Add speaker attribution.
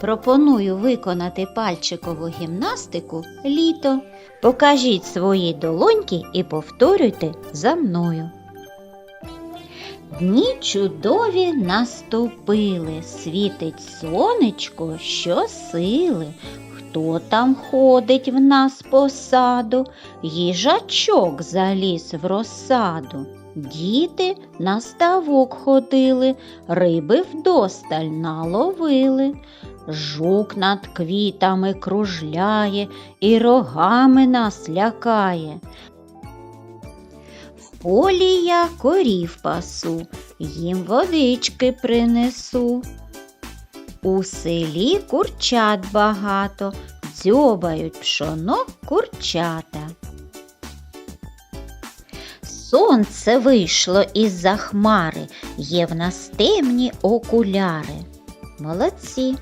Speaker 1: Пропоную виконати пальчикову гімнастику літо. Покажіть свої долоньки і повторюйте за мною. Дні чудові наступили, світить сонечко щосили. Хто там ходить в нас по саду? Їжачок заліз в розсаду. Діти на ставок ходили, риби вдосталь наловили. Жук над квітами кружляє і рогами нас лякає. В полі я корів пасу, їм водички принесу. У селі курчат багато, дзьобають пшоно курчата. Сонце вийшло із-за хмари, є в нас темні окуляри. Молодці!